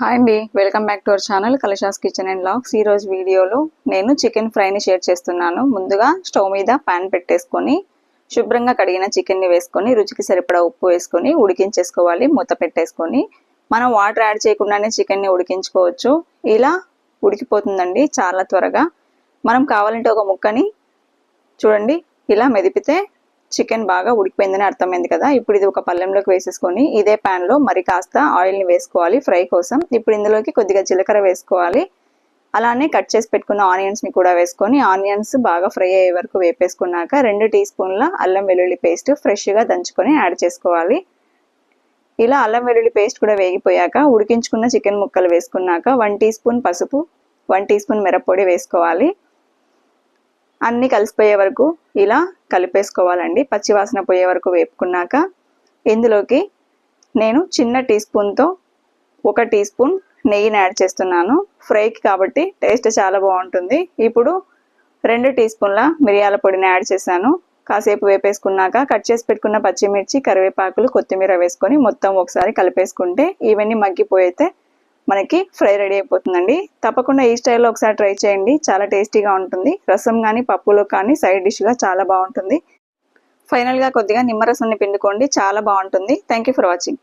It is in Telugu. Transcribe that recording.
హాయ్ అండి welcome back to our channel Kalasha's kitchen and vlogs ఈరోజు రోజు వీడియోలో నేను చికెన్ ఫ్రైని షేర్ చేస్తున్నాను. ముందుగా స్టవ్ మీద పాన్ పెట్టేసుకొని శుభ్రంగా కడిగిన చికెన్ని వేసుకొని రుచికి సరిపడా ఉప్పు వేసుకొని ఉడికించేసుకోవాలి. మూత పెట్టేసుకొని మనం వాటర్ యాడ్ చేయకుండానే చికెన్ని ఉడికించుకోవచ్చు. ఇలా ఉడికిపోతుందండి చాలా త్వరగా. మనం కావాలంటే ఒక ముక్కని చూడండి ఇలా మెదిపితే చికెన్ బాగా ఉడికిపోయిందని అర్థమైంది కదా. ఇప్పుడు ఇది ఒక పళ్ళెంలోకి వేసేసుకొని ఇదే ప్యాన్లో మరి కాస్త ఆయిల్ని వేసుకోవాలి ఫ్రై కోసం. ఇప్పుడు ఇందులోకి కొద్దిగా జీలకర్ర వేసుకోవాలి. అలానే కట్ చేసి పెట్టుకున్న ఆనియన్స్ని కూడా వేసుకొని ఆనియన్స్ బాగా ఫ్రై అయ్యే వరకు వేపేసుకున్నాక రెండు టీ స్పూన్ల అల్లం వెల్లుల్లి పేస్ట్ ఫ్రెష్గా దంచుకొని యాడ్ చేసుకోవాలి. ఇలా అల్లం వెల్లుల్లి పేస్ట్ కూడా వేగిపోయాక ఉడికించుకున్న చికెన్ ముక్కలు వేసుకున్నాక వన్ టీ స్పూన్ పసుపు వన్ టీ స్పూన్ మిరప్పొడి వేసుకోవాలి. అన్నీ కలిసిపోయే వరకు ఇలా కలిపేసుకోవాలండి. పచ్చివాసన పోయే వరకు వేపుకున్నాక ఇందులోకి నేను చిన్న టీ స్పూన్తో ఒక టీ స్పూన్ నెయ్యిని యాడ్ చేస్తున్నాను. ఫ్రైకి కాబట్టి టేస్ట్ చాలా బాగుంటుంది. ఇప్పుడు రెండు టీ స్పూన్ల మిరియాల పొడిని యాడ్ చేశాను. కాసేపు వేపేసుకున్నాక కట్ చేసి పెట్టుకున్న పచ్చిమిర్చి కరివేపాకులు కొత్తిమీర వేసుకొని మొత్తం ఒకసారి కలిపేసుకుంటే ఇవన్నీ మగ్గిపోయితే మనకి ఫ్రై రెడీ అయిపోతుందండి. తప్పకుండా ఈ స్టైల్లో ఒకసారి ట్రై చేయండి. చాలా టేస్టీగా ఉంటుంది. రసం కానీ పప్పులో కానీ సైడ్ డిష్గా చాలా బాగుంటుంది. ఫైనల్గా కొద్దిగా నిమ్మరసాన్ని పిండుకోండి. చాలా బాగుంటుంది. Thank you for watching.